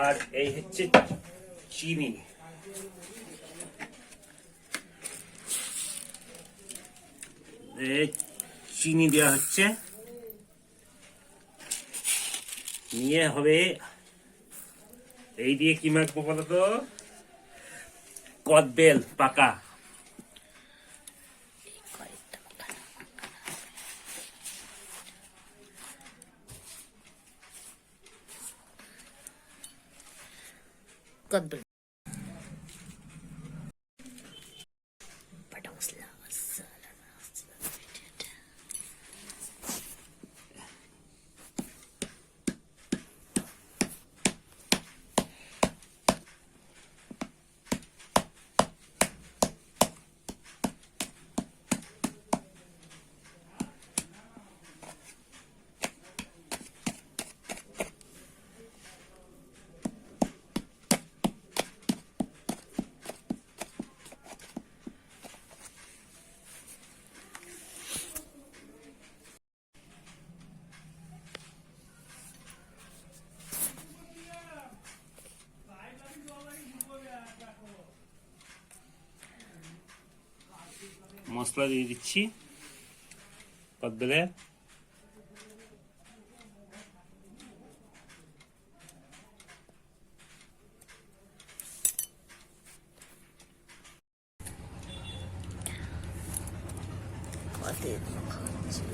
আর এই হচ্ছে চিনি। চিনি দেওয়া হচ্ছে। নিয়ে হবে, এই দিয়ে কি মাখবো বলতো কদবেল পাকা। কদবেল বাটা মশলা দিয়ে দিচ্ছি কদবেলের।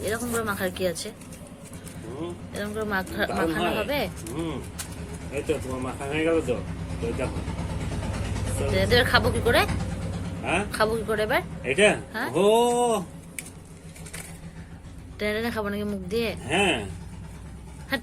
এরকম করে মাখার কি আছে? হুম, এরকম করে মাখা মাখানো হবে? হুম। এই তো তোমার মাখা হয়ে গেল তো। দেখো। খাব কি করে? হ্যাঁ? খাব কি করে এবার? এটা? হ্যাঁ? ও। টেনে খাব নাকি মুখ দিয়ে? হ্যাঁ। হাট।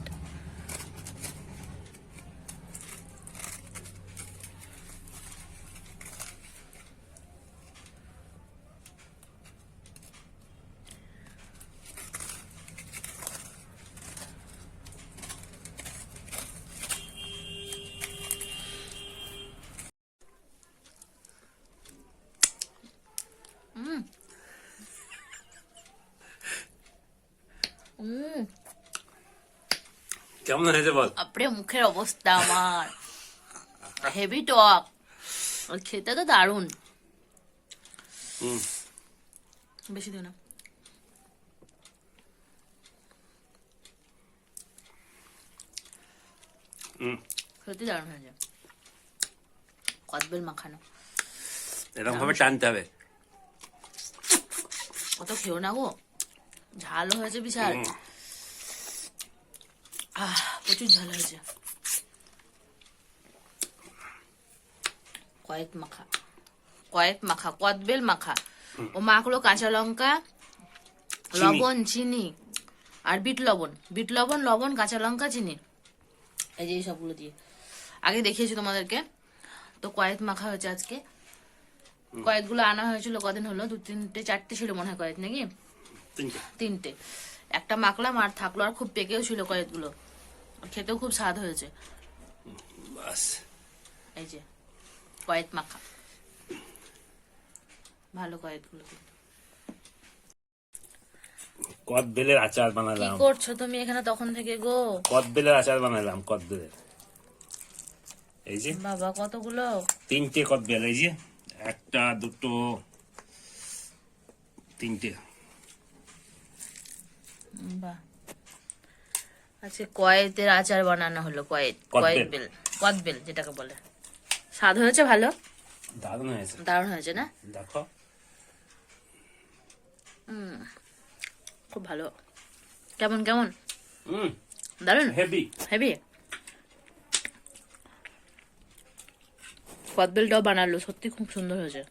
কেমন হয়েছে বল? মুখের অবস্থা আমার। হেভি টক আর খেতে তো দারুণ। হুম বেশি দিও না। হুম সত্যি দারুণ হয়েছে। কদবেল মাখানো। এরকম ভাবে টানতে হবে। অত খেও না গো। ঝাল হয়েছে বিশাল। আহ প্রচুর ঝাল হয়েছে। কয়েক মাখা। কয়েক মাখা কদবেল মাখা। ও মাখলো কাঁচা লঙ্কা লবণ চিনি আর বিট লবণ। বিট লবণ লবণ কাঁচা লঙ্কা চিনি। এই যে এই সবগুলো দিয়ে। আগে দেখিয়েছি তোমাদেরকে। তো কয়েক মাখা হয়েছে আজকে। কয়েকগুলো আনা হয়েছিল কদিন হলো? দু তিনটে চারটে ছিল মনে হয় কয়েক নাকি? তিনটে। একটা মাখলাম আর থাকল আর খুব পেকেও ছিল কয়েকগুলো। খেতেও খুব স্বাদ হয়েছে। বাস। এই যে কয়েক মাখা। ভালো কয়েকগুলো। কদবেলের আচার কি বানালাম করছ তুমি এখানে তখন থেকে গো? কদবেলের আচার বানালাম কদবেলের। এই যে। বাবা কতগুলো? তিনটে কদবেল এই যে। একটা দুটো তিনটে। বাহ। আজকে কয়েতের আচার বানানো হলো কয়েত। কয়েত বেল কদবেল যেটাকে বলে। স্বাদ হয়েছে ভালো? দারুণ হয়েছে। দারুণ হয়েছে না? দেখো। খুব ভালো। কেমন কেমন? হুম দারুণ? হেভি। হেবি কদবেলটাও বানালো, সত্যি খুব সুন্দর হয়েছে।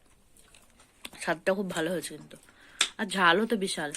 স্বাদটা খুব ভালো হয়েছে কিন্তু। আর ঝালও তো বিশাল।